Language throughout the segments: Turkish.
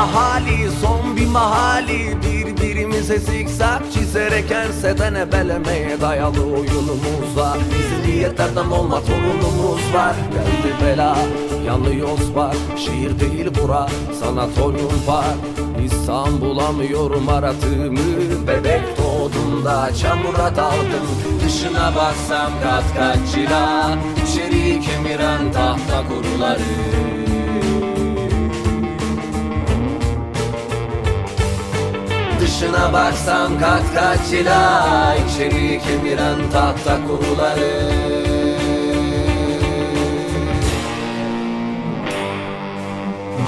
ahali son bir mahali. Birbirimize zikzak çizerek enseden ebelemeye dayalı oyunumuz var. Zihniyetlerden olma torunumuz var. Geldi bela yanıyoruz bak Şiir değil bura sanatoryum var. İnsan bulamıyorum aradığımı. Bebek doğduğunda çamura daldım. Dışına baksam kat kat cila. İçeriği kemiren tahta kuruları Dışına baksam kat kat cila İçeriği kemiren tahta kuruları.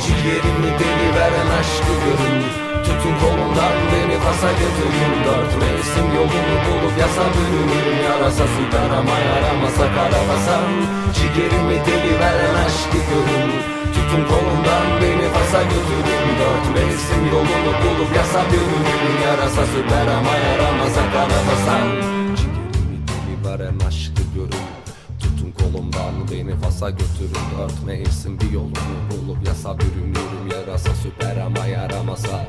Ciğerimi deli veren aşkı görün Tutun kolumdan beni fasa götürün. Dört mevsim yolunu bulup yasa bürünürüm Yarasa ama yaramasa karabasan Ciğerimi deli veren aşkı görün Tutun kolumdan beni fasa götürün. Dört mevsim yolunu bulup yasa bürünürüm Yarasa süper ama yaramasa karabasan Ciğerimi deli veren aşkı görün. Tutun kolumdan beni Fas'a götürün. Dört mevsim bir yolunu bulup yasa bürünürüm Yarasa süper ama yaramasa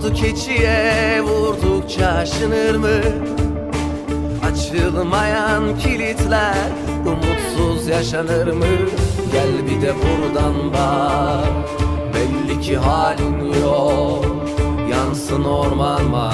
sordu keçiye vurdukça aşınır mı? Açılmayan kilitler umutsuz yaşanır mı? Gel bir de buradan bak Belli ki halin yok Yansın orman madem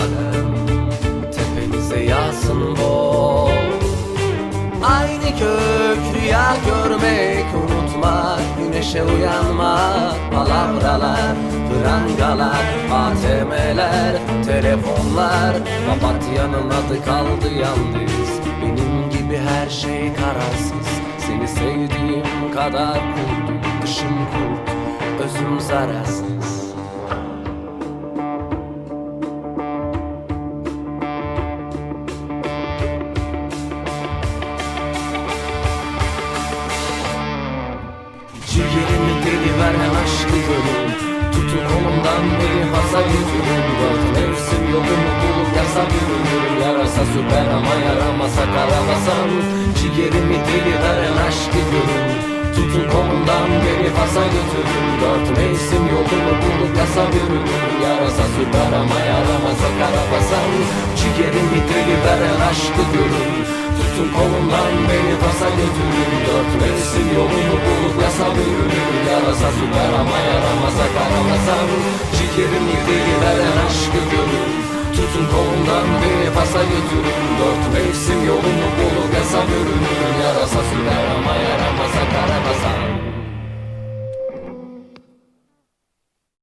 Güneşe uyanmak Palavralar, prangalar ATM'ler, telefonlar. Papatya'nın adı kaldı yalnız. Benim gibi her şey kararsız. Seni sevdiğim kadar kurdum Dışım kurt, özüm zararsız veren aşkı görün Tutun kolumdan beni hasa götürün Dört mevsim yolumu bulup yasa bürünürüm Yarasa süper ama yaramasa karabasan. Ciğerimi deli veren aşkı görün. Tutun kolumdan beni hasa götürün Dört mevsim yolumu bulup yasa bürünürüm Yarasa süper ama yaramasa karabasan. Ciğerimi deli veren aşkı görün. Tutun kolumdan beni fasa götürün Dört mevsim yolunu Yaramasa süper ama yaramasa karamasam Şekerim yedi gider aşkı gönül. Tutun kolundan bir pasa götürün.